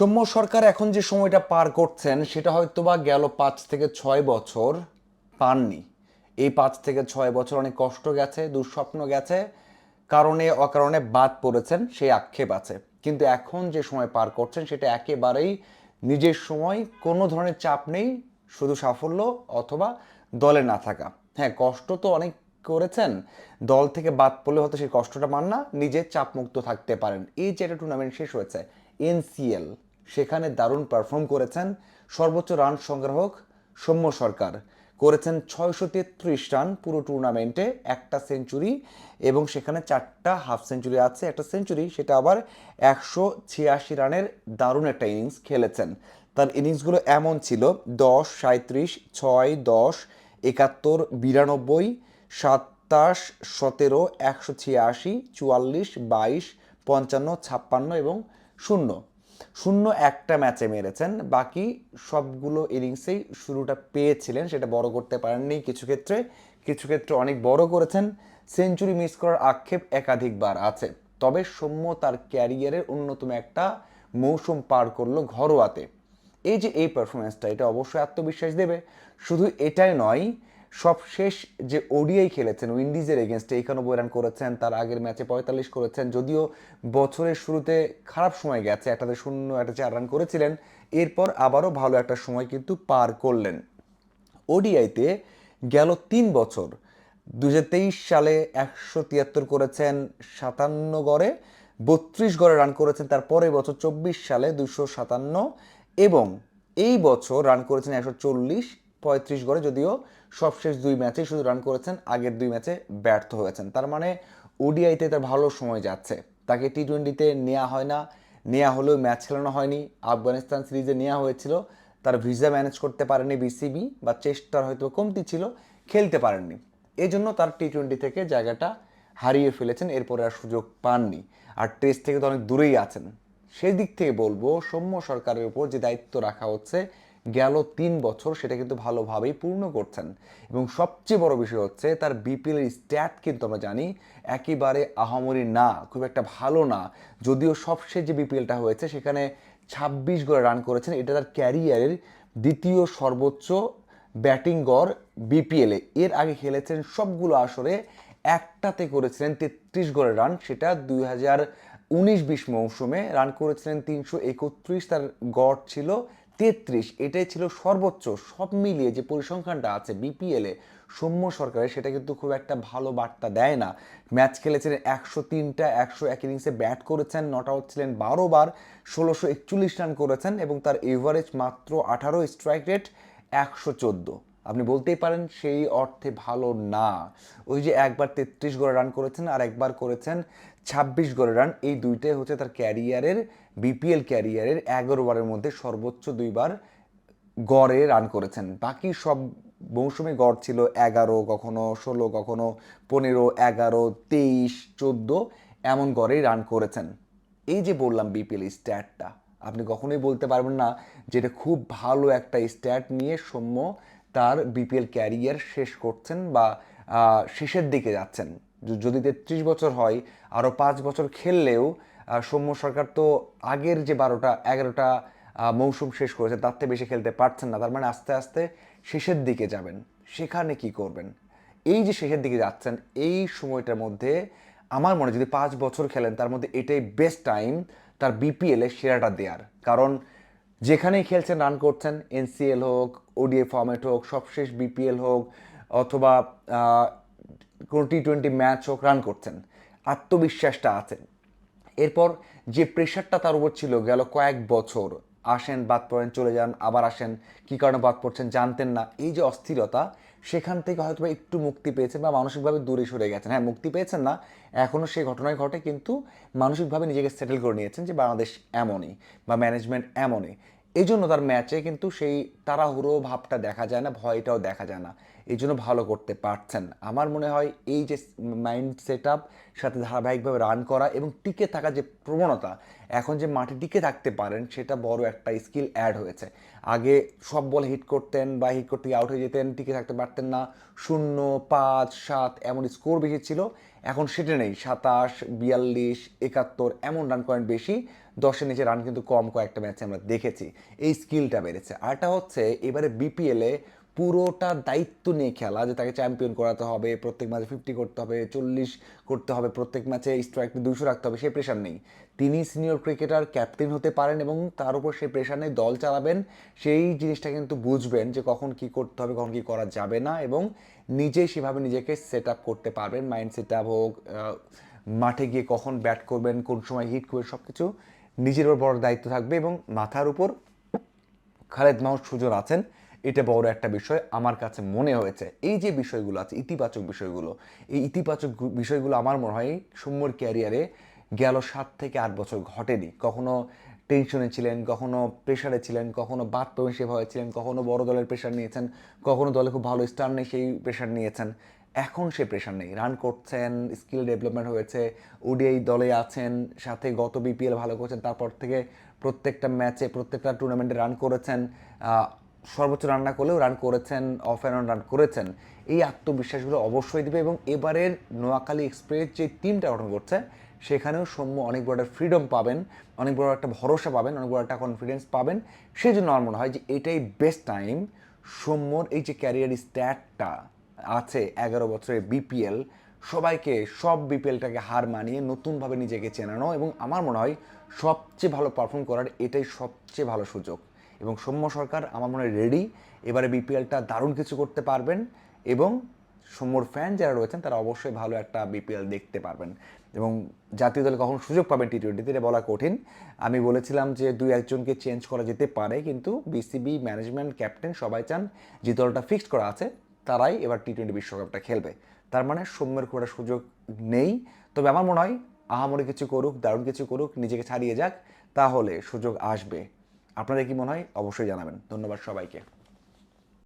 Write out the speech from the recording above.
সৌম্য সরকার এখন যে সময়টা পার করছেন, সেটা হয়তো বা গেল পাঁচ থেকে ছয় বছর পাননি। এই পাঁচ থেকে ছয় বছর অনেক কষ্ট গেছে, দুঃস্বপ্ন গেছে, কারণে, অকারণে বাদ পড়েছেন, সেই আক্ষেপ আছে। কিন্তু এখন যে সময় পার করছেন, সেটা একেবারেই নিজের সময়, কোনো ধরনের চাপ নেই, শুধু সাফল্য অথবা দলে না থাকা। হ্যাঁ কষ্ট তো অনেক করেছেন, দল থেকে বাদ পড়লে হয়তো সেই কষ্টটা মান না নিজে চাপমুক্ত থাকতে পারেন। এই যে একটা টুর্নামেন্ট শেষ হয়েছে, এনসিএল। সেখানে দারুণ পারফর্ম করেছেন সর্বোচ্চ রান সংগ্রাহক সৌম্য সরকার। করেছেন ছয়শো তেত্রিশ রান পুরো টুর্নামেন্টে একটা সেঞ্চুরি এবং সেখানে চারটা হাফ সেঞ্চুরি আছে, একটা সেঞ্চুরি সেটা আবার একশো ছিয়াশি রানের দারুণ একটা ইনিংস খেলেছেন। তার ইনিংসগুলো এমন ছিল, দশ সাঁত্রিশ ছয়, দশ, একাত্তর, বিরানব্বই, সাতাশ, সতেরো, একশো ছিয়াশি, চুয়াল্লিশ, বাইশ, পঞ্চান্ন, ছাপ্পান্ন এবং শূন্য। শূন্য একটা ম্যাচে মেরেছেন। বাকি সবগুলো ইনিংসেই শুরুটা পেয়েছিলেন, সেটা বড় করতে পারেননি কিছু ক্ষেত্রে। কিছু ক্ষেত্রে অনেক বড় করেছেন। সেঞ্চুরি মিস করার আক্ষেপ একাধিকবার আছে। তবে সৌম্য তার ক্যারিয়ারের অন্যতম একটা মৌসুম পার করল ঘরোয়াতে। এই যে এই পারফরমেন্সটা এটা অবশ্যই আত্মবিশ্বাস দেবে। শুধু এটাই নয় সবশেষ যে ওডিআই খেলেছেন, উইন্ডিজের এগেনস্টে একানব্বই রান করেছেন, তার আগের ম্যাচে পঁয়তাল্লিশ করেছেন, যদিও বছরের শুরুতে খারাপ সময় গেছে, একটাতে শূন্য একটা চার রান করেছিলেন, এরপর আবারও ভালো একটা সময় কিন্তু পার করলেন। ওডিআইতে গেল তিন বছর দু হাজার তেইশ সালে একশো তিয়াত্তর করেছেন, সাতান্ন গড়ে, বত্রিশ গড়ে রান করেছেন, তার পরের বছর চব্বিশ সালে দুশো সাতান্ন, এবং এই বছর রান করেছেন একশো চল্লিশ পঁয়ত্রিশ গড়ে যদিও সবশেষ দুই ম্যাচেই শুধু রান করেছেন, আগের দুই ম্যাচে ব্যর্থ হয়েছেন। তার মানে ওডিআইতে তার ভালো সময় যাচ্ছে। তাকে টি টোয়েন্টিতে নেওয়া হয় না। নেওয়া হলেও ম্যাচ খেলানো হয়নি। আফগানিস্তান সিরিজে নেওয়া হয়েছিল। তার ভিসা ম্যানেজ করতে পারেনি বিসিবি বা চেষ্টার হয়তো কমতি ছিল, খেলতে পারেননি। এই জন্য তার টি টোয়েন্টি থেকে জায়গাটা হারিয়ে ফেলেছেন, এরপরে আর সুযোগ পাননি। আর টেস্ট থেকে তো অনেক দূরেই আছেন। সেই দিক থেকে বলব, সৌম্য সরকারের উপর যে দায়িত্ব রাখা হচ্ছে গেল তিন বছর সেটা কিন্তু ভালোভাবেই পূর্ণ করছেন। এবং সবচেয়ে বড় বিষয় হচ্ছে তার বিপিএল এর স্ট্যাট কিন্তু আমরা জানি একেবারে আহামরি না, খুব একটা ভালো না। যদিও সবশেষ যে বিপিএলটা হয়েছে সেখানে ছাব্বিশ গড়ে রান করেছেন, এটা তার ক্যারিয়ারের দ্বিতীয় সর্বোচ্চ ব্যাটিং গড় বিপিএলে এর আগে খেলেছেন সবগুলো আসরে একটাতে করেছিলেন তেত্রিশ গড়ের রান সেটা দুই হাজার উনিশ বিশ মৌসুমে রান করেছিলেন তিনশো একত্রিশ, তার গড় ছিল তেত্রিশ, এটাই ছিল সর্বোচ্চ। সব মিলিয়ে যে পরিসংখ্যানটা আছে বিপিএলে সৌম্য সরকারের, সেটা কিন্তু খুব একটা ভালো বার্তা দেয় না। ম্যাচ খেলেছেন একশো তিনটা, একশো এক ইনিংসে ব্যাট করেছেন নট আউট ছিলেন বারো বার, ষোলোশো একচল্লিশ রান করেছেন এবং তার এভারেজ মাত্র আঠারো স্ট্রাইক রেট একশো চোদ্দ। আপনি বলতেই পারেন সেই অর্থে ভালো না। ওই যে একবার তেত্রিশ গড়ে রান করেছেন আর একবার করেছেন ছাব্বিশ গড়ে রান এই দুইটাই হচ্ছে তার ক্যারিয়ারের বিপিএল ক্যারিয়ারের এগারো বারের মধ্যে সর্বোচ্চ দুইবার গড়ে রান করেছেন। বাকি সব মৌসুমে গড় ছিল এগারো, কখনো ষোলো, কখনো পনেরো, এগারো, তেইশ, চোদ্দ, এমন গড়েই রান করেছেন। এই যে বললাম বিপিএল স্ট্যাটটা আপনি কখনোই বলতে পারবেন না যে এটা খুব ভালো একটা স্ট্যাট নিয়ে সৌম্য তার বিপিএল ক্যারিয়ার শেষ করছেন বা শেষের দিকে যাচ্ছেন। যদি তেত্রিশ বছর হয় আরও পাঁচ বছর খেললেও সৌম্য সরকার তো আগের যে বারোটা, এগারোটা মৌসুম শেষ করেছে, তার থেকে বেশি খেলতে পারছেন না। তার মানে আস্তে আস্তে শেষের দিকে যাবেন। সেখানে কি করবেন? এই যে শেষের দিকে যাচ্ছেন, এই সময়টার মধ্যে আমার মনে যদি পাঁচ বছর খেলেন, তার মধ্যে এটাই বেস্ট টাইম তার বিপিএলে সেরাটা দেওয়ার কারণ যেখানেই খেলছেন রান করছেন এনসিএল হোক ওডিএ ফর্মেট হোক, সবশেষ বিপিএল হোক, অথবা কোনো টি টোয়েন্টি ম্যাচ হোক রান করছেন, আত্মবিশ্বাসটা আছে। এরপর যে প্রেশারটা তার উপর ছিল, গেল কয়েক বছর, আসেন, বাদ পড়েন, চলে যান, আবার আসেন, কী কারণে বাদ পড়ছেন জানতেন না। এই যে অস্থিরতা, সেখান থেকে হয়তো একটু মুক্তি পেয়েছেন বা মানসিকভাবে দূরে সরে গেছেন। হ্যাঁ মুক্তি পেয়েছেন না এখনও সেই ঘটনায় ঘটে, কিন্তু মানসিকভাবে নিজেকে সেটেল করে নিয়েছেন যে বাংলাদেশ এমনই বা ম্যানেজমেন্ট এমনই। এই জন্য তার ম্যাচে কিন্তু সেই তাড়াহুড়ো ভাবটা দেখা যায় না, ভয়টাও দেখা যায় না। এই জন্য ভালো করতে পারছেন। আমার মনে হয় এই যে মাইন্ড সেট আপ সাথে ধারাবাহিকভাবে রান করা এবং টিকে থাকা যে প্রবণতা, এখন যে মাঠে টিকে থাকতে পারেন, সেটা বড় একটা স্কিল অ্যাড হয়েছে। আগে সব বল হিট করতেন বা হিট করতে আউট হয়ে যেতেন, টিকে থাকতে পারতেন না। শূন্য, পাঁচ, সাত এমন স্কোর বেশি ছিল। এখন সেটা নেই। সাতাশ, বিয়াল্লিশ, একাত্তর এমন রান করেন বেশি। দশের নিচে রান কিন্তু কম কয়েকটা ম্যাচে আমরা দেখেছি। এই স্কিলটা বেড়েছে। আরটা হচ্ছে, এবারে বিপিএলে পুরোটা দায়িত্ব নিয়ে খেলা, যে তাকে চ্যাম্পিয়ন করাতে হবে, প্রত্যেক ম্যাচে ফিফটি করতে হবে, চল্লিশ করতে হবে, প্রত্যেক ম্যাচে স্ট্রাইক দুশো রাখতে হবে সেই প্রেশার নেই। তিনি সিনিয়র ক্রিকেটার ক্যাপ্টেন হতে পারেন এবং তার উপর সেই প্রেশার নেই দল চালাবেন, সেই জিনিসটা কিন্তু বুঝবেন যে কখন কি করতে হবে, কখন কি করা যাবে না এবং নিজেই সেভাবে নিজেকে সেট আপ করতে পারবেন মাইন্ড সেট আপ হোক মাঠে গিয়ে কখন ব্যাট করবেন, কোন সময় হিট করবেন সব কিছু নিজের উপর বড় দায়িত্ব থাকবে এবং মাথার উপর খালেদ মাহমুদ সুজন আছেন। এটা বড় একটা বিষয় আমার কাছে মনে হয়েছে। এই যে বিষয়গুলো আছে, ইতিবাচক বিষয়গুলো, এই ইতিবাচক বিষয়গুলো আমার মনে হয় সৌম্যর ক্যারিয়ারে গেল সাত থেকে আট বছর ঘটেনি। কখনো টেনশনে ছিলেন, কখনো প্রেশারে ছিলেন, কখনো বাদ পেবেন সেভাবে ছিলেন, কখনো বড় দলের প্রেশার নিয়েছেন, কখনো দলে খুব ভালো স্টার নেই সেই প্রেশার নিয়েছেন। এখন সে প্রেশার নেই। রান করছেন স্কিল ডেভেলপমেন্ট হয়েছে, ওডিআই দলে আছেন, সাথে গত বিপিএল ভালো করছেন, তারপর থেকে প্রত্যেকটা ম্যাচে প্রত্যেকটা টুর্নামেন্টে রান করেছেন। সর্বোচ্চ রান না করলেও রান করেছেন অফ অ্যান্ড রান করেছেন। এই আত্মবিশ্বাসগুলো অবশ্যই দিবে এবং এবারের নোয়াখালী এক্সপ্রেস যে টিমটা গঠন করছে, সেখানেও সৌম্য অনেক বড় একটা ফ্রিডম পাবেন, অনেক বড় একটা ভরসা পাবেন, অনেক বড় একটা কনফিডেন্স পাবেন। সেই জন্য আমার মনে হয় যে এটাই বেস্ট টাইম সৌম্যর এই যে ক্যারিয়ার স্ট্যাটটা আছে এগারো বছরের বিপিএল সবাইকে, সব বিপিএলটাকে হার মানিয়ে নতুনভাবে নিজেকে চেনানো এবং আমার মনে হয় সবচেয়ে ভালো পারফর্ম করার এটাই সবচেয়ে ভালো সুযোগ। এবং সৌম্য সরকার আমার মনে হয় রেডি এবারে বিপিএলটা দারুণ কিছু করতে পারবেন এবং সৌম্যর ফ্যান যারা রয়েছেন, তারা অবশ্যই ভালো একটা বিপিএল দেখতে পারবেন। এবং জাতীয় দলে কখন সুযোগ পাবেন টি টোয়েন্টিতে এটা বলা কঠিন। আমি বলেছিলাম যে দুই একজনকে চেঞ্জ করা যেতে পারে, কিন্তু বিসিবি ম্যানেজমেন্ট ক্যাপ্টেন সবাই চান যে দলটা ফিক্সড করা আছে, তারাই এবার টি টোয়েন্টি বিশ্বকাপটা খেলবে। তার মানে সৌম্যের খুব একটা সুযোগ নেই। তবে আমার মনে হয় আহামরি কিছু করুক, দারুণ কিছু করুক, নিজেকে ছাড়িয়ে যাক, তাহলে সুযোগ আসবে। আপনাদের কি মনে হয়? অবশ্যই জানাবেন। ধন্যবাদ সবাইকে।